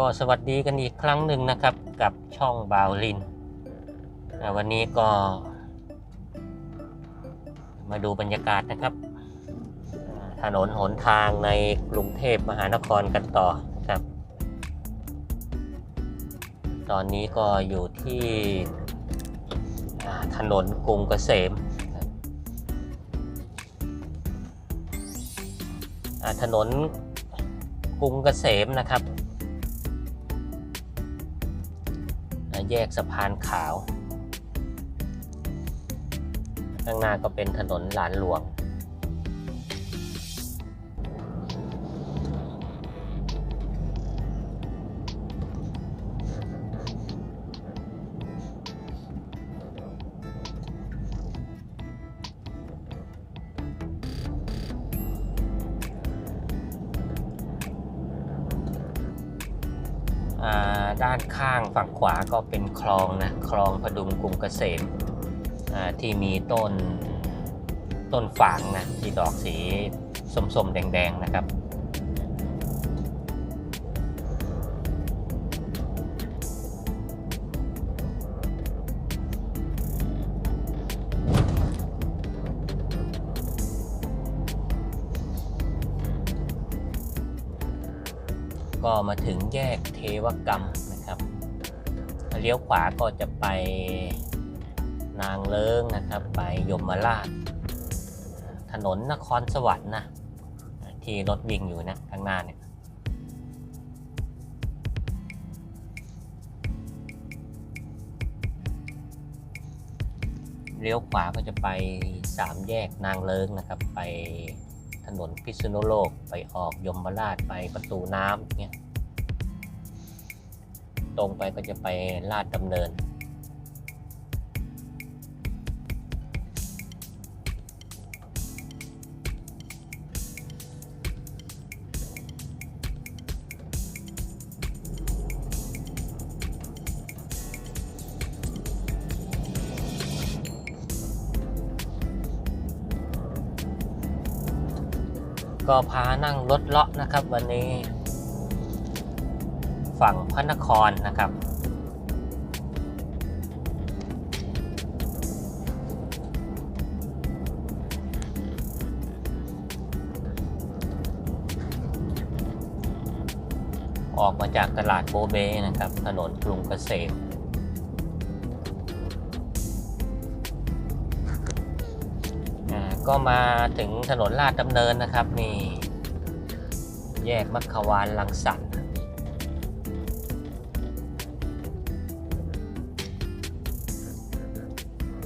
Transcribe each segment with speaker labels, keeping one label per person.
Speaker 1: ก็สวัสดีกันอีกครั้งหนึ่งนะครับกับช่องบาวลิน วันนี้ก็ มาดูบรรยากาศนะครับ ถนนหนทางในกรุงเทพมหานครกันต่อครับ ตอนนี้ก็อยู่ที่ถนนกรุงเกษมถนนกรุงเกษมนะครับ แยกสะพานขาว ข้างหน้าก็เป็นถนนหลานหลวง ด้านข้างฝั่งขวาก็เป็นคลองนะคลองพดุงกรุงเกษมที่มีต้นต้นฝางนะที่ดอกสีส้มๆแดงๆนะครับ ก็มาถึงแยกเทวกรรมนะครับเลี้ยวขวาก็จะไปนางเลิงนะครับ ไปยมราช ถนนนครสวรรค์นะที่รถวิ่งอยู่นะข้างหน้าเนี่ยเลี้ยวขวาก็จะไปสามแยกนางเลิงนะครับ ไป ถนนพิษณุโลกไปออกยมราชไปประตูน้ำเนี่ยตรงไปก็จะไปลาดดำเนิน ก็พานั่งรถเลาะนะครับ วันนี้ ฝั่งพระนครนะครับ ออกมาจากตลาดโบเบนะครับ ถนนกรุงเกษม ก็มาถึงถนนลาดดำเนินนะครับนี่แยกมัคควานลังสรรค์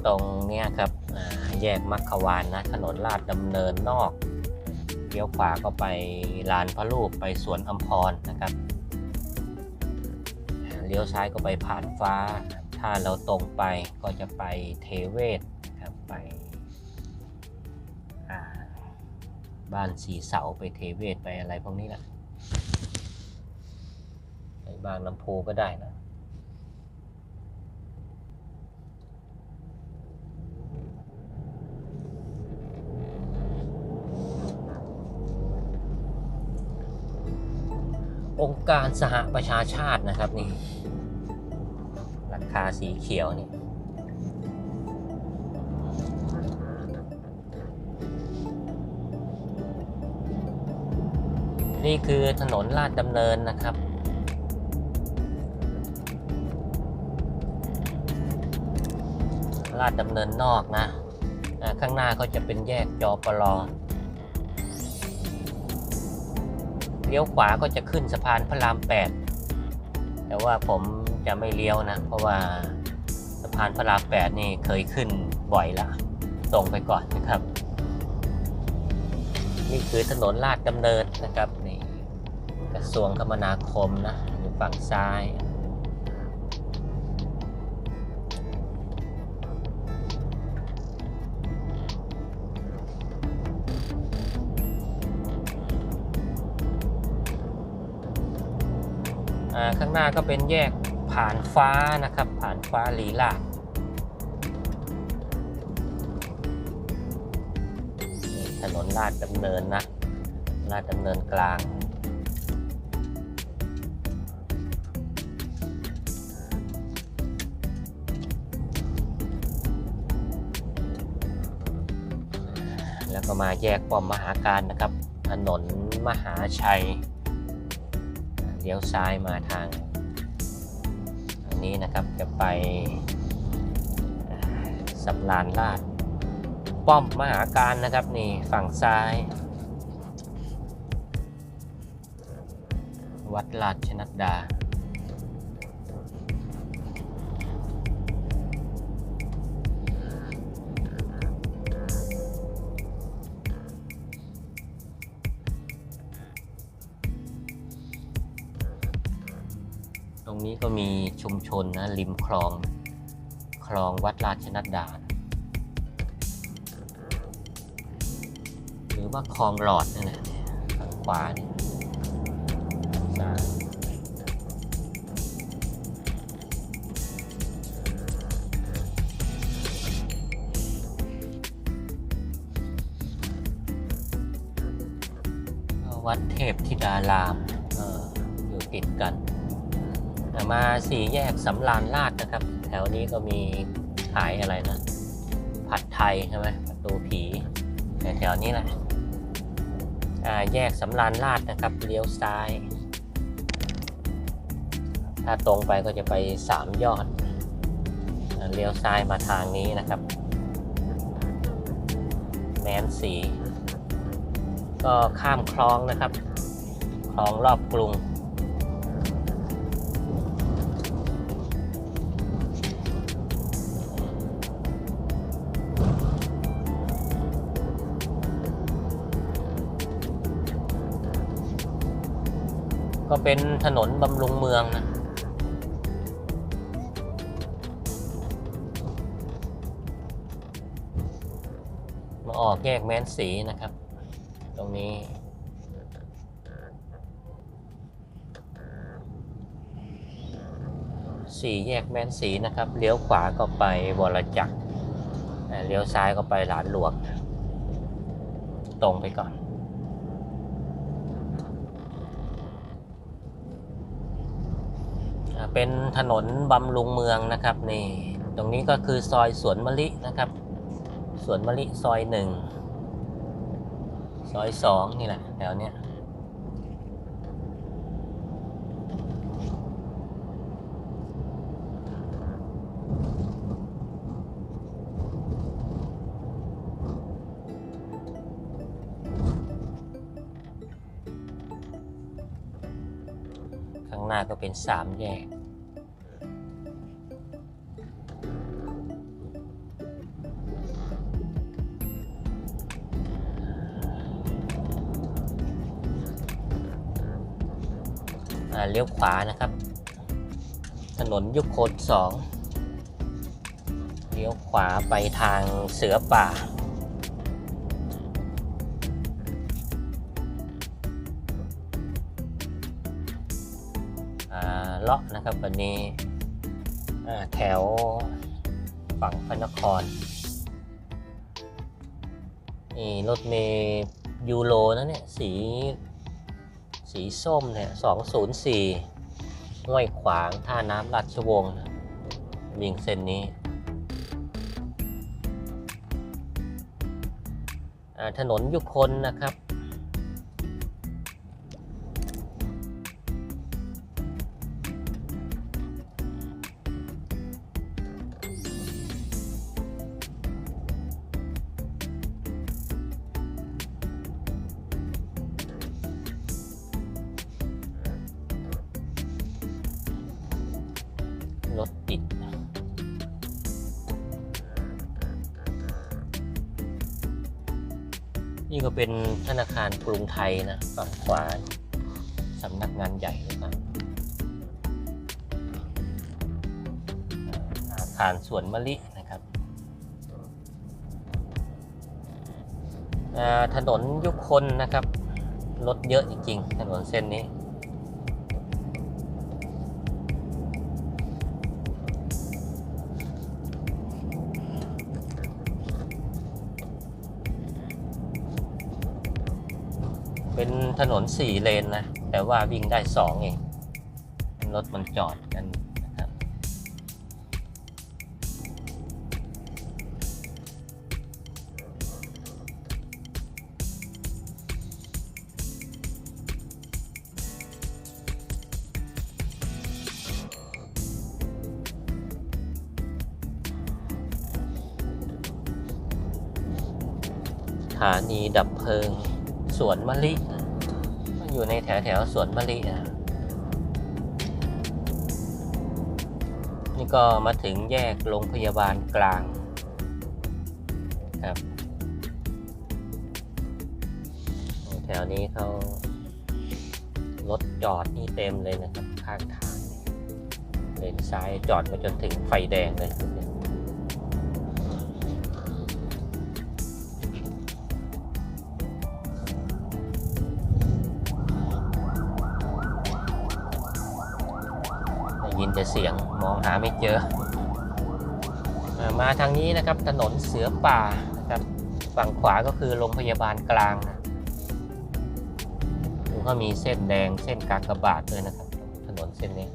Speaker 1: ตรงเนี้ยครับแยกมัคควานนะถนนลาดดำเนินนอกเลี้ยวขวาก็ไปลานพระรูปไปสวนอัมพรนะครับเลี้ยวซ้ายก็ไปผ่านฟ้า ถ้าเราตรงไปก็จะไปเทเวศ บ้านสีเสาไปเทเวศไปอะไรพวกนี้แหละไปบางลำโพูก็ได้นะองค์การสหประชาชาตินะครับนี่ราคาสีเขียวนี่ นี่คือถนนลาดดำเนินนะครับ ลาดดำเนินนอกนะข้างหน้าก็จะเป็นแยกจอปลอเลี้ยวขวาก็จะขึ้นสะพานพระราม 8 แต่ว่าผมจะไม่เลี้ยวนะ เพราะว่าสะพานพระราม 8 นี่เคยขึ้นบ่อยละตรงไปก่อนนะครับ นี่คือถนนลาดดำเนินนะครับ ระทรวงคมนาคมนะอยู่ฝั่งซ้าย ข้างหน้าก็เป็นแยกผ่านฟ้านะครับ ผ่านฟ้าลีลาดถนนลาดดำเนินนะลาดดำเนินกลาง แล้วก็มาแยกป้อมมหาการนะครับ ถนนมหาชัยเลี้ยวซ้ายมาทางทางนี้นะครับจะไปสำรานลาด ป้อมมหาการนะครับนี่ฝั่งซ้าย วัดราชนัดดา นี้ก็มีชุมชนนะริมคลอง คลองวัดราชนัดดา หรือว่าคลองหลอดนั่นแหละทางขวานี่ซ้ายวัดเทพธิดารามอออยู่ติดกัน มาสี่แยกสำรานลาดนะครับ แถวนี้ก็มีขายอะไรนะผัดไทยใช่ไหมประตูผีแถวนี้แหละแยกสำรานลาดนะครับเลี้ยวซ้าย ถ้าตรงไปก็จะไปสามยอดเลี้ยวซ้ายมาทางนี้นะครับ แมนสี ก็ข้ามคลองนะครับ คลองรอบกรุง เป็นถนนบำรุงเมืองนะ มาออกแยกแม้นสีนะครับ ตรงนี้ สี่แยกแม้นสีนะครับ เลี้ยวขวาก็ไปวรจักร เลี้ยวซ้ายก็ไปหลานหลวง ตรงไปก่อน อ่า เป็นถนนบำรุงเมืองนะครับนี่ตรงนี้ก็คือซอยสวนมะลินะครับสวนมะลิซอยหนึ่งซอยสองนี่แหละแถวเนี้ย เป็นสามแยก เลี้ยวขวานะครับ ถนนยุคโคตสอง เลี้ยวขวาไปทางเสือป่า ครับวันนี้แถวฝั่งพระนครนี่รถเมย์ยูโรนะเนี่ย สีสีส้มเนี่ยสองศูนย์สี่ห้วยขวางท่าน้ำราชวงศ์วิ่งเส้นนี้ ถนนยุคนนะครับ ธนารกรุงไทยนะฝั่งขวาสำนักงานใหญ่นะครับอาคารสวนมะลินะครับถนนยุคนนะครับ รถเยอะจริงๆ ถนนเส้นนี้ ถนนสี่เลนนะ แต่ว่าวิ่งได้สองเอง รถมันจอดกันนะครับสถานีดับเพลิงสวนมะลิ อยู่ในแถวแถวสวนมะลินะนี่ก็มาถึงแยกโรงพยาบาลกลางครับแถวนี้เขารถจอดนี่เต็มเลยนะครับ ข้างทางเนี่ยเลนซ้ายจอดมาจนถึงไฟแดงเลย ได้ยินแต่เสียงมองหาไม่เจอ มาทางนี้นะครับถนนเสือป่านะครับฝั่งขวาก็คือโรงพยาบาลกลางนะดูเขามีเส้นแดงเส้นกากบาทด้วยนะครับ ถนนเส้นนี้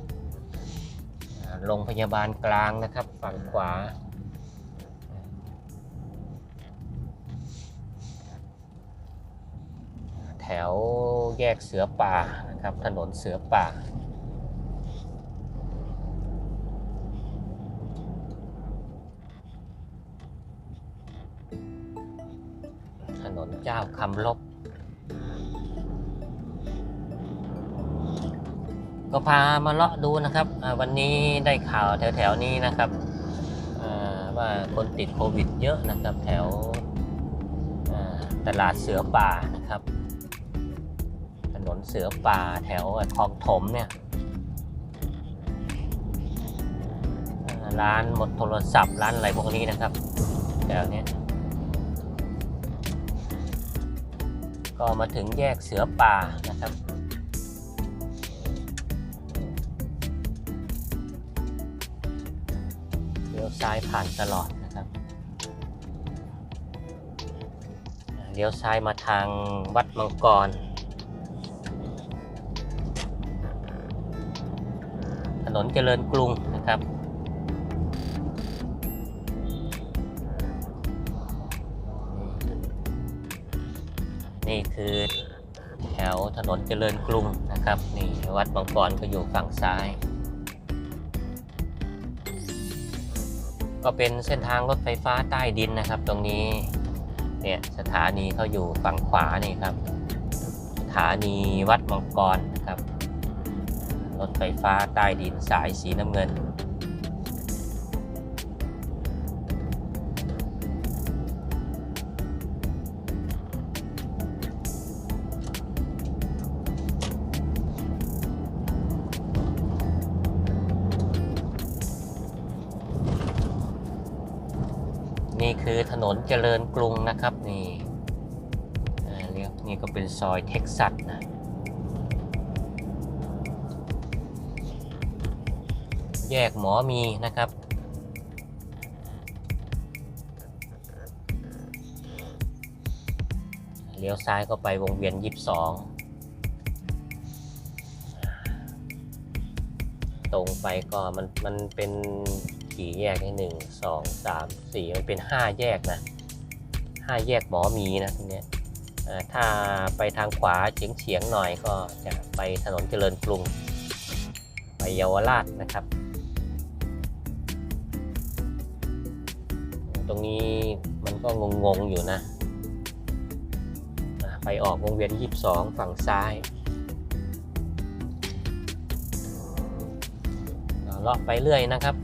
Speaker 1: โรงพยาบาลกลางนะครับ ฝั่งขวาแถวแยกเสือป่านะครับ ถนนเสือป่า เจ้าคำลบ ก็พามาเลาะดูนะครับ วันนี้ได้ข่าวแถวๆนี้นะครับ ว่าคนติดโควิดเยอะนะครับแถวตลาดเสือป่านะครับ ถนนเสือป่าแถวคลองถมเนี่ยร้านหมดโทรศัพท์ร้านอะไรพวกนี้นะครับแถวเนี้ ก็มาถึงแยกเสือป่านะครับ เลี้ยวซ้ายผ่านตลอดนะครับ เลี้ยวซ้ายมาทางวัดมังกร ถนนเจริญกรุงนะครับ นี่คือแถวถนนเจริญกรุงนะครับ นี่วัดบางกรก็อยู่ฝั่งซ้าย ก็เป็นเส้นทางรถไฟฟ้าใต้ดินนะครับ ตรงนี้เนี่ยสถานีเขาอยู่ฝั่งขวานี่ครับ สถานีวัดบางกรนะครับ รถไฟฟ้าใต้ดินสายสีน้ำเงิน คือถนนเจริญกรุงนะครับนี่เรียกนี่ก็เป็นซอยเท็กซัสนะแยกหมอมีนะครับ เลี้ยวซ้ายก็ไปวงเวียน 22 ตรงไปก็มันมันเป็น กี่แยกนี่หนึ่งสองสามสี่มันเป็นห้าแยกนะห้าแยกหมอมีนะตรงนี้ถ้าไปทางขวาเฉียงเฉียงๆหน่อยก็จะไปถนนเจริญกรุง ไปเยาวราชนะครับ ตรงนี้มันก็งงๆอยู่นะ ไปออกวงเวียน 22 ฝั่งซ้ายเลาะไปเรื่อยนะครับ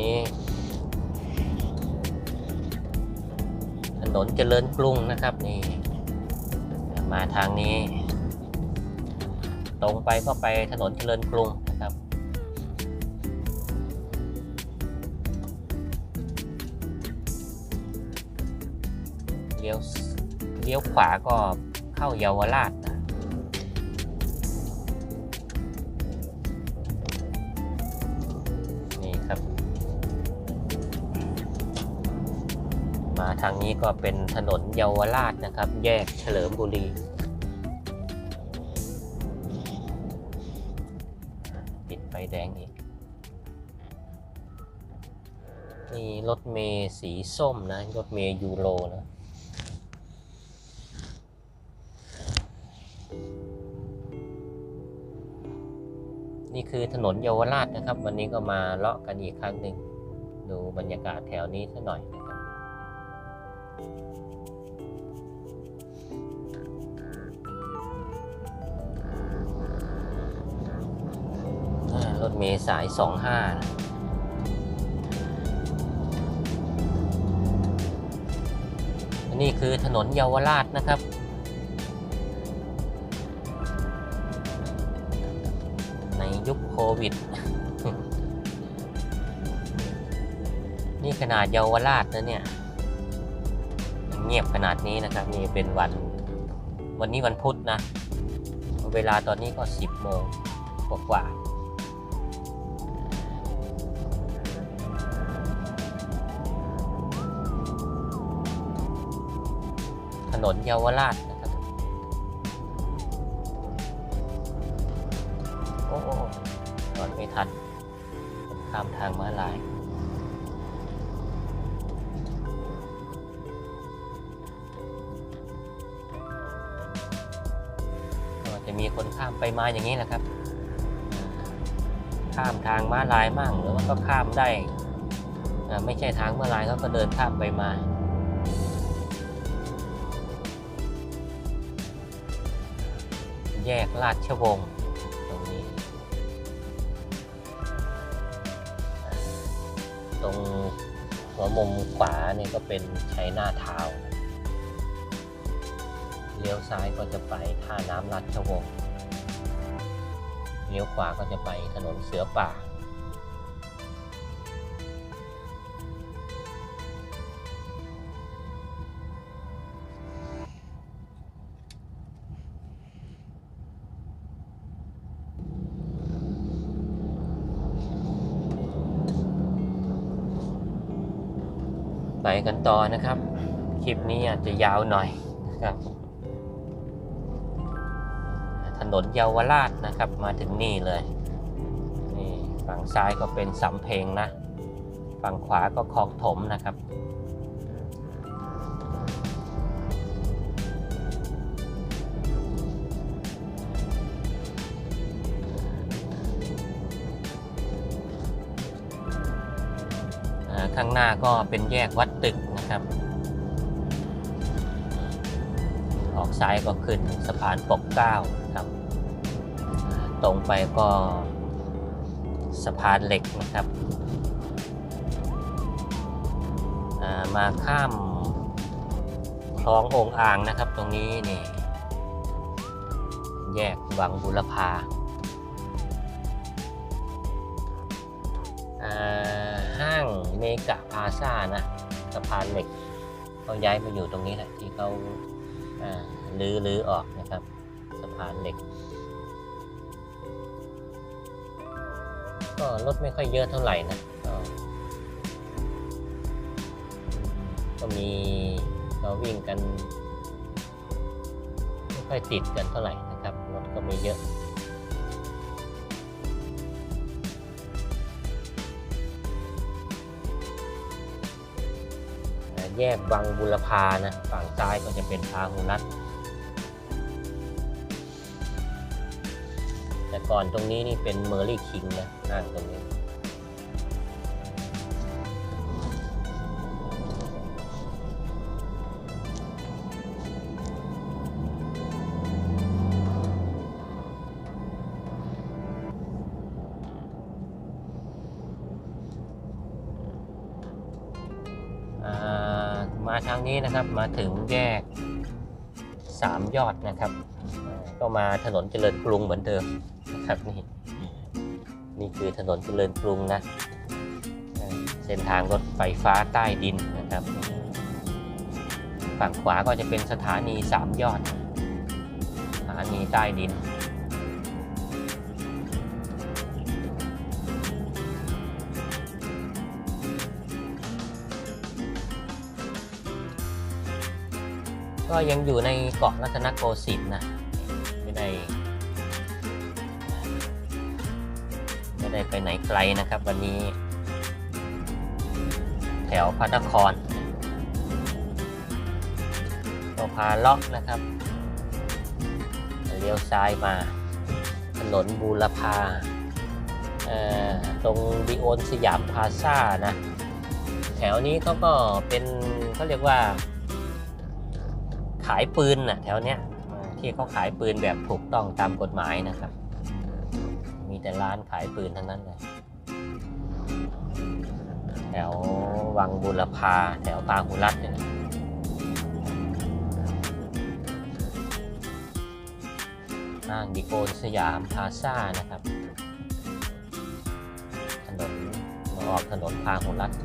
Speaker 1: นี้ ถนนเจริญกรุงนะครับนี่มาทางนี้ ตรงไปก็ไปถนนเจริญกรุงนะครับ เลี้ยวเลี้ยวขวาก็เข้าเยาวราช ทางนี้ก็เป็นถนนเยาวราชนะครับ แยกเฉลิมบุรีติดไฟแดงอีก นี่รถเมย์สีส้มนะ รถเมย์ยูโรนะนี่คือถนนเยาวราชนะครับ วันนี้ก็มาเลาะกันอีกครั้งหนึ่งดูบรรยากาศแถวนี้สักหน่อยนะครับ รถเมล์สาย 25นะนี่คือถนนเยาวราชนะครับ ในยุคโควิด นี่ขนาดเยาวราชนะเนี่ย เงียบขนาดนี้นะครับ นี่เป็นวันวันนี้วันพุธนะ เวลาตอนนี้ก็ 10 โมงกว่ากว่าถนนเยาวราช มไปมาอย่างนี้แหละครับ ข้ามทางม้าลายมั่งหรือว่าก็ข้ามได้ ไม่ใช่ทางม้าลายเขาก็เดินข้ามไปมาแยกราชวงศ์ตรงนี้ ตรงหัวมุมขวาเนี่ยก็เป็นชัยนาทาวเลี้ยวซ้ายก็จะไปท่าน้ำราชวงศ์ เลี้ยวขวาก็จะไปถนนเสือป่า ไปกันต่อนะครับ คลิปนี้อาจจะยาวหน่อยนะครับ นนเยาวราชนะครับ มาถึงนี่เลย นี่ฝั่งซ้ายก็เป็นสำเพ็งนะ ฝั่งขวาก็คลองถมนะครับข้างหน้าก็เป็นแยกวัดตึกนะครับ ออกซ้ายก็ขึ้นสะพานปกเก้าครับ ตรงไปก็สะพานเหล็กนะครับามาข้ามคลององอ่างนะครับตรงนี้นี่แยกวังบุรพาาห้างเมกะพาซ่านะสะพานเหล็กเขาย้ายมาอยู่ตรงนี้แหละที่เขาลื้อล้อออกนะครับสะพานเหล็ก ก็รถไม่ค่อยเยอะเท่าไหร่นะก็มีเราวิ่งกันไม่ค่อยติดกันเท่าไหร่นะครับรถก็ไม่เยอะแยกวังบุรพานะฝั่งซ้ายก็จะเป็นพาหุรัตน์ แต่ก่อนตรงนี้นี่เป็นเมอร์ลี่คิงนะห้างตรงนี้ มาทางนี้นะครับมาถึงแยกสามยอดนะครับ ก็มาถนนเจริญกรุงเหมือนเดิม นะครับนี่นี่คือถนนเจริญกรุงนะเส้นทางรถไฟฟ้าใต้ดินนะครับ ฝั่งขวาก็จะเป็นสถานีสามยอด สถานีใต้ดินก็ยังอยู่ในเกาะรัตนโกสินทร์นะ ไปไหนไกลนะครับวันนี้ แถวพระนครก็พาเลาะนะครับเลี้ยวซ้ายมา ถนนบูรพาตรงดิโอนสยามพาซ่านะ แถวนี้เขาก็เป็นเขาเรียกว่า ขายปืนนะแถวเนี้ยที่เขาขายปืนแบบถูกต้องตามกฎหมายนะครับ มีแต่ร้านขายปืนทั้งนั้นเลยแถววังบุรพาแถวพาหุรัตน์เนี่ยนะห้างดิโกนสยามพาซ่านะครับ ถนนออกถนนพาหุรัตน์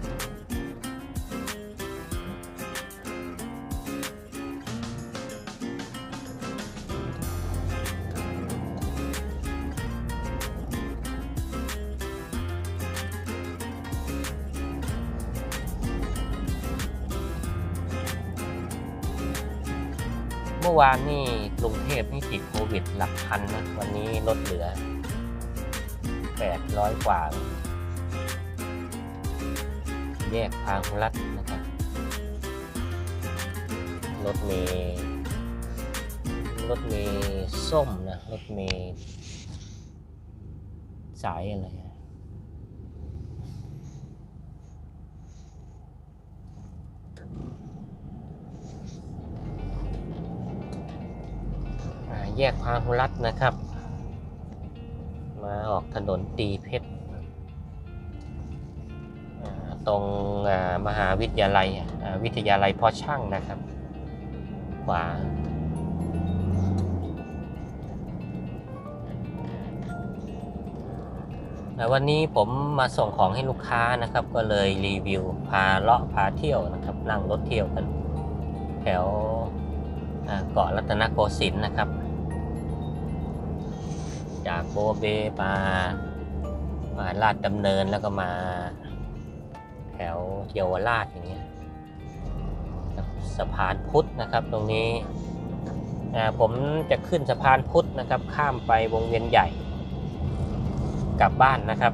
Speaker 1: อวานนี่กรุงเทพนี่ติดโควิดหลักพันนะวันนี้ลดเหลือ 800 กว่า แยกพาหุรัตน์นะครับรถเมย์รถเมย์ส้มนะรถเมย์สายอะไร แยกพาหุรัตนะครับ มาออกถนนตีเพชรตรงมหาวิทยาลัยวิทยาลัยพอช่างนะครับ ขวาแต่วันนี้ผมมาส่งของให้ลูกค้านะครับ ก็เลยรีวิวพาเลาะพาเที่ยวนะครับ นั่งรถเที่ยวกัน แถวเกาะรัตนโกสินทร์นะครับ จากโบเบมามาลาดดำเนินแล้วก็มา แถวเยาวราชอย่างเงี้ยสะพานพุทธนะครับตรงนี้ผมจะขึ้นสะพานพุทธนะครับ ข้ามไปวงเวียนใหญ่กลับบ้านนะครับ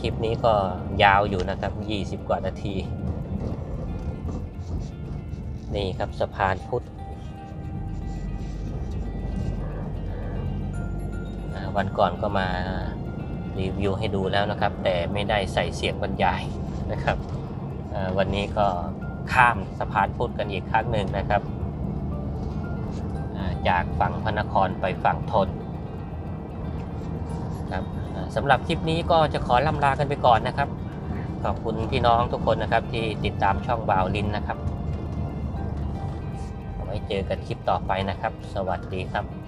Speaker 1: คลิปนี้ก็ยาวอยู่นะครับ 20 กว่านาที นี่ครับสะพานพุทธ วันก่อนก็มารีวิวให้ดูแล้วนะครับ แต่ไม่ได้ใส่เสียงบรรยายนะครับวันนี้ก็ข้ามสะพานพุทธกันอีกครั้งหนึ่งนะครับ จากฝั่งพระนครไปฝั่งทนครับสำหรับคลิปนี้ก็จะขอล่ำลากันไปก่อนนะครับ ขอบคุณพี่น้องทุกคนนะครับที่ติดตามช่องบ่าวลินนะครับ ไว้เจอกันคลิปต่อไปนะครับ สวัสดีครับ